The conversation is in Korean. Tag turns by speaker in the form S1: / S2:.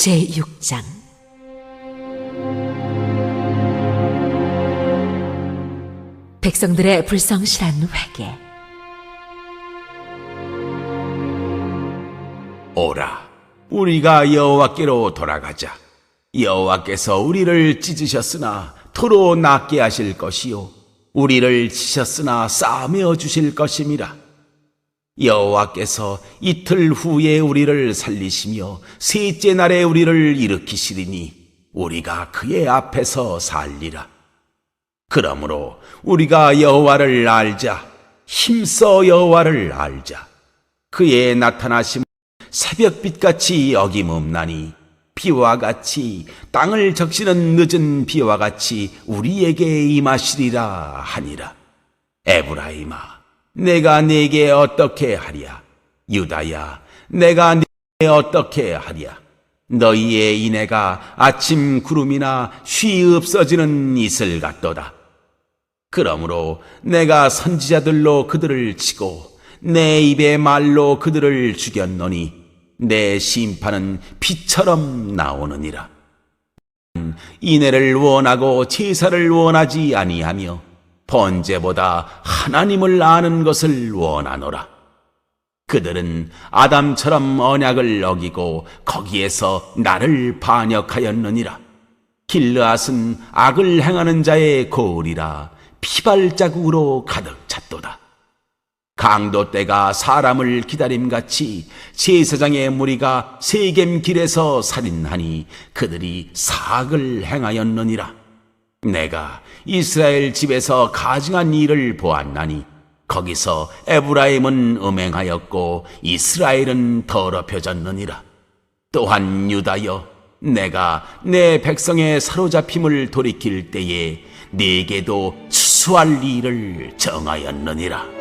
S1: 제6장 백성들의 불성실한 회개
S2: 오라, 우리가 여호와께로 돌아가자. 여호와께서 우리를 찢으셨으나 토로 낫게 하실 것이요, 우리를 치셨으나 싸매어 주실 것임이라. 여호와께서 이틀 후에 우리를 살리시며 셋째 날에 우리를 일으키시리니 우리가 그의 앞에서 살리라. 그러므로 우리가 여호와를 알자, 힘써 여호와를 알자. 그의 나타나심 새벽빛같이 어김없나니 비와 같이 땅을 적시는 늦은 비와 같이 우리에게 임하시리라 하니라. 에브라임아, 내가 네게 어떻게 하랴? 유다야, 내가 네게 어떻게 하랴? 너희의 인애가 아침 구름이나 쉬 없어지는 이슬 같도다. 그러므로 내가 선지자들로 그들을 치고 내 입의 말로 그들을 죽였노니 내 심판은 피처럼 나오느니라. 인애를 원하고 제사를 원하지 아니하며 번제보다 하나님을 아는 것을 원하노라. 그들은 아담처럼 언약을 어기고 거기에서 나를 반역하였느니라. 길르앗은 악을 행하는 자의 거울이라 피발자국으로 가득 찼도다. 강도 때가 사람을 기다림같이 제사장의 무리가 세겜 길에서 살인하니 그들이 사악을 행하였느니라. 내가 이스라엘 집에서 가증한 일을 보았나니 거기서 에브라임은 음행하였고 이스라엘은 더럽혀졌느니라. 또한 유다여 내가 내 백성의 사로잡힘을 돌이킬 때에 네게도 추수할 일을 정하였느니라.